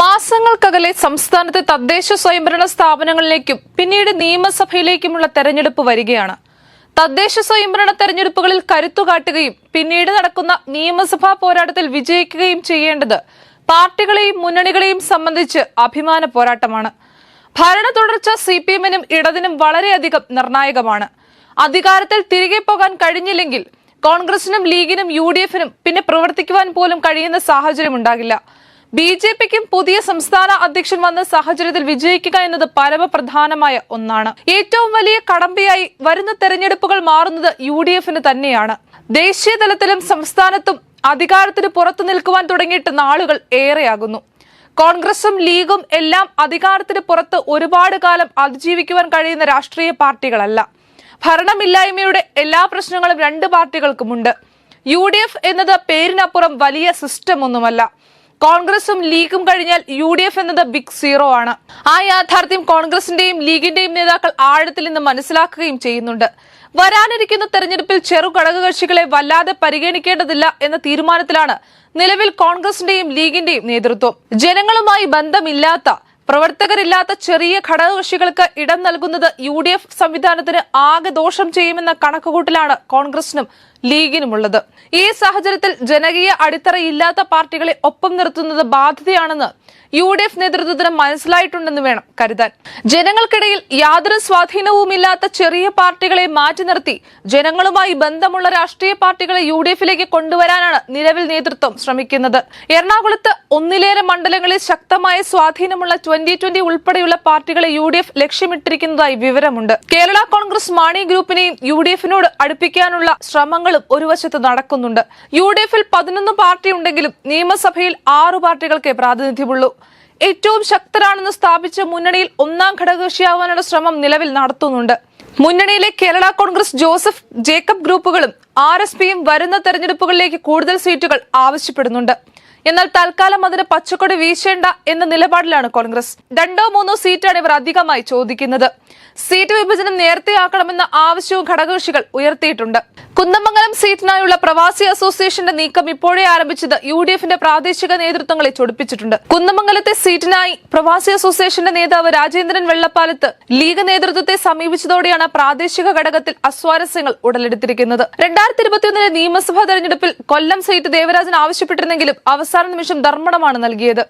മാസങ്ങൾക്കകലെ സംസ്ഥാനത്തെ തദ്ദേശ സ്വയംഭരണ സ്ഥാപനങ്ങളിലേക്കും പിന്നീട് നിയമസഭയിലേക്കുമുള്ള തെരഞ്ഞെടുപ്പ് വരികയാണ്. തദ്ദേശ സ്വയംഭരണ തെരഞ്ഞെടുപ്പുകളിൽ കരുത്തുകാട്ടുകയും പിന്നീട് നടക്കുന്ന നിയമസഭാ പോരാട്ടത്തിൽ വിജയിക്കുകയും ചെയ്യേണ്ടത് പാർട്ടികളെയും മുന്നണികളെയും സംബന്ധിച്ച് അഭിമാന പോരാട്ടമാണ്. ഭരണ തുടർച്ച സി പി എമ്മിനും ഇടതിനും വളരെയധികം നിർണായകമാണ്. അധികാരത്തിൽ തിരികെ പോകാൻ കഴിഞ്ഞില്ലെങ്കിൽ കോൺഗ്രസിനും ലീഗിനും യു ഡി എഫിനും പിന്നെ പ്രവർത്തിക്കുവാൻ പോലും കഴിയുന്ന സാഹചര്യം ഉണ്ടാകില്ല ബി ജെ പിക്കും പുതിയ സംസ്ഥാന അധ്യക്ഷൻ വന്ന സാഹചര്യത്തിൽ വിജയിക്കുക എന്നത് പരമപ്രധാനമായ ഒന്നാണ്. ഏറ്റവും വലിയ കടമ്പയായി വരുന്ന തെരഞ്ഞെടുപ്പുകൾ മാറുന്നത് യു ഡി എഫിന് തന്നെയാണ്. ദേശീയ തലത്തിലും സംസ്ഥാനത്തും അധികാരത്തിന് പുറത്തു നിൽക്കുവാൻ തുടങ്ങിയിട്ട് നാളുകൾ ഏറെയാകുന്നു. കോൺഗ്രസും ലീഗും എല്ലാം അധികാരത്തിന് പുറത്ത് ഒരുപാട് കാലം അതിജീവിക്കുവാൻ കഴിയുന്ന രാഷ്ട്രീയ പാർട്ടികളല്ല. ഭരണമില്ലായ്മയുടെ എല്ലാ പ്രശ്നങ്ങളും രണ്ട് പാർട്ടികൾക്കുമുണ്ട്. യു ഡി എഫ് എന്നത് പേരിനപ്പുറം വലിയ സിസ്റ്റം ഒന്നുമല്ല. കോൺഗ്രസും ലീഗും കഴിഞ്ഞാൽ യു ഡി എഫ് എന്നത് ബിഗ് സീറോ ആണ്. ആ യാഥാർത്ഥ്യം കോൺഗ്രസിന്റെയും ലീഗിന്റെയും നേതാക്കൾ ആഴത്തിൽ നിന്ന് മനസ്സിലാക്കുകയും ചെയ്യുന്നുണ്ട്. വരാനിരിക്കുന്ന തെരഞ്ഞെടുപ്പിൽ ചെറു ഘടകകക്ഷികളെ വല്ലാതെ പരിഗണിക്കേണ്ടതില്ല എന്ന തീരുമാനത്തിലാണ് നിലവിൽ കോൺഗ്രസിന്റെയും ലീഗിന്റെയും നേതൃത്വം. ജനങ്ങളുമായി ബന്ധമില്ലാത്ത പ്രവർത്തകരില്ലാത്ത ചെറിയ ഘടകകക്ഷികൾക്ക് ഇടം നൽകുന്നത് യു ഡി എഫ് സംവിധാനത്തിന് ആകെ ദോഷം ചെയ്യുമെന്ന കണക്കുകൂട്ടലാണ് കോൺഗ്രസിനും ലീഗിനുമുള്ളത്. ഈ സാഹചര്യത്തിൽ ജനകീയ അടിത്തറയില്ലാത്ത പാർട്ടികളെ ഒപ്പം നിർത്തുന്നത് ബാധ്യതയാണെന്ന് യു ഡി എഫ് നേതൃത്വത്തിന് മനസ്സിലായിട്ടുണ്ടെന്ന് വേണം കരുതാൻ. ജനങ്ങൾക്കിടയിൽ യാതൊരു സ്വാധീനവുമില്ലാത്ത ചെറിയ പാർട്ടികളെ മാറ്റി നിർത്തി ജനങ്ങളുമായി ബന്ധമുള്ള രാഷ്ട്രീയ പാർട്ടികളെ യു ഡി എഫിലേക്ക് കൊണ്ടുവരാനാണ് നിലവിൽ നേതൃത്വം ശ്രമിക്കുന്നത്. എറണാകുളത്ത് ഒന്നിലേറെ മണ്ഡലങ്ങളിൽ ശക്തമായ സ്വാധീനമുള്ള ട്വന്റി ട്വന്റി ഉൾപ്പെടെയുള്ള പാർട്ടികളെ യു ഡി എഫ് ലക്ഷ്യമിട്ടിരിക്കുന്നതായി വിവരമുണ്ട്. കേരള കോൺഗ്രസ് മാണി ഗ്രൂപ്പിനെയും യു ഡി എഫിനോട് അടുപ്പിക്കാനുള്ള ശ്രമങ്ങളും ഒരു വശത്ത് നടക്കുന്നുണ്ട്. യു ഡി എഫിൽ പതിനൊന്ന് പാർട്ടി ഉണ്ടെങ്കിലും നിയമസഭയിൽ ആറു പാർട്ടികൾക്കേ പ്രാതിനിധ്യമുള്ളൂ. ഏറ്റവും ശക്തരാണെന്ന് സ്ഥാപിച്ച മുന്നണിയിൽ ഒന്നാം ഘടകകക്ഷിയാവാനുള്ള ശ്രമം നിലവിൽ നടത്തുന്നുണ്ട്. മുന്നണിയിലെ കേരള കോൺഗ്രസ് ജോസഫ് ജേക്കബ് ഗ്രൂപ്പുകളും ആർ എസ് പിയും വരുന്ന തെരഞ്ഞെടുപ്പുകളിലേക്ക് കൂടുതൽ സീറ്റുകൾ ആവശ്യപ്പെടുന്നുണ്ട്. എന്നാൽ തൽക്കാലം അതിന് പച്ചക്കൊടി വീശേണ്ട എന്ന നിലപാടിലാണ് കോൺഗ്രസ്. രണ്ടോ മൂന്നോ സീറ്റാണ് ഇവർ അധികമായി ചോദിക്കുന്നത്. സീറ്റ് വിഭജനം നേരത്തെയാക്കണമെന്ന ആവശ്യവും ഘടകകക്ഷികൾ ഉയർത്തിയിട്ടുണ്ട്. കുന്നമംഗലം സീറ്റിനായുള്ള പ്രവാസി അസോസിയേഷന്റെ നീക്കം ഇപ്പോഴേ ആരംഭിച്ചത് യു ഡി എഫിന്റെ പ്രാദേശിക നേതൃത്വങ്ങളെ ചൊടിപ്പിച്ചിട്ടുണ്ട്. കുന്നമംഗലത്തെ സീറ്റിനായി പ്രവാസി അസോസിയേഷന്റെ നേതാവ് രാജേന്ദ്രൻ വെള്ളപ്പാലത്ത് ലീഗ് നേതൃത്വത്തെ സമീപിച്ചതോടെയാണ് പ്രാദേശിക ഘടകത്തിൽ അസ്വാരസ്യങ്ങൾ ഉടലെടുത്തിരിക്കുന്നത്. രണ്ടായിരത്തി ഇരുപത്തിയൊന്നിലെ നിയമസഭാ തെരഞ്ഞെടുപ്പിൽ കൊല്ലം സീറ്റ് ദേവരാജൻ ആവശ്യപ്പെട്ടിരുന്നെങ്കിലും അവസാന നിമിഷം ധർമ്മടമാണ് നൽകിയത്.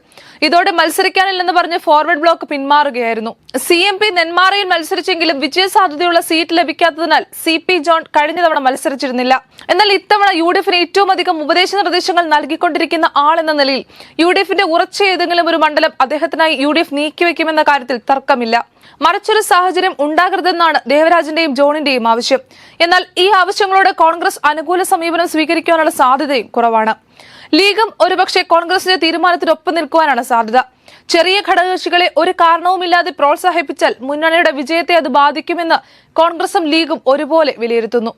ഇതോടെ മത്സരിക്കാനില്ലെന്ന് പറഞ്ഞ് ഫോർവേഡ് ബ്ലോക്ക് പിന്മാറുകയായിരുന്നു. സി എം പി നെന്മാറയിൽ മത്സരിച്ചെങ്കിലും വിജയസാധ്യതയുള്ള സീറ്റ് ലഭിക്കാത്തതിനാൽ സി പി ജോൺ കഴിഞ്ഞ തവണ മത്സരിച്ചിരുന്നില്ല. എന്നാൽ ഇത്തവണ യു ഡി എഫിന് ഏറ്റവും അധികം ഉപദേശ നിർദ്ദേശങ്ങൾ നൽകിക്കൊണ്ടിരിക്കുന്ന എന്ന നിലയിൽ യു ഡി എഫിന്റെ ഉറച്ച ഏതെങ്കിലും ഒരു മണ്ഡലം അദ്ദേഹത്തിനായി യു ഡി എഫ് നീക്കിവെക്കുമെന്ന കാര്യത്തിൽ തർക്കമില്ല. മറിച്ചൊരു സാഹചര്യം ഉണ്ടാകരുതെന്നാണ് ദേവരാജന്റെയും ജോണിന്റെയും ആവശ്യം. എന്നാൽ ഈ ആവശ്യങ്ങളോട് കോൺഗ്രസ് അനുകൂല സമീപനം സ്വീകരിക്കാനുള്ള സാധ്യതയും കുറവാണ്. ലീഗും ഒരുപക്ഷെ കോൺഗ്രസിന്റെ തീരുമാനത്തിനൊപ്പം നിൽക്കുവാനാണ് സാധ്യത. ചെറിയ ഘടകകക്ഷികളെ ഒരു കാരണവുമില്ലാതെ പ്രോത്സാഹിപ്പിച്ചാൽ മുന്നണിയുടെ വിജയത്തെ അത് ബാധിക്കുമെന്ന് കോൺഗ്രസും ലീഗും ഒരുപോലെ വിലയിരുത്തുന്നു.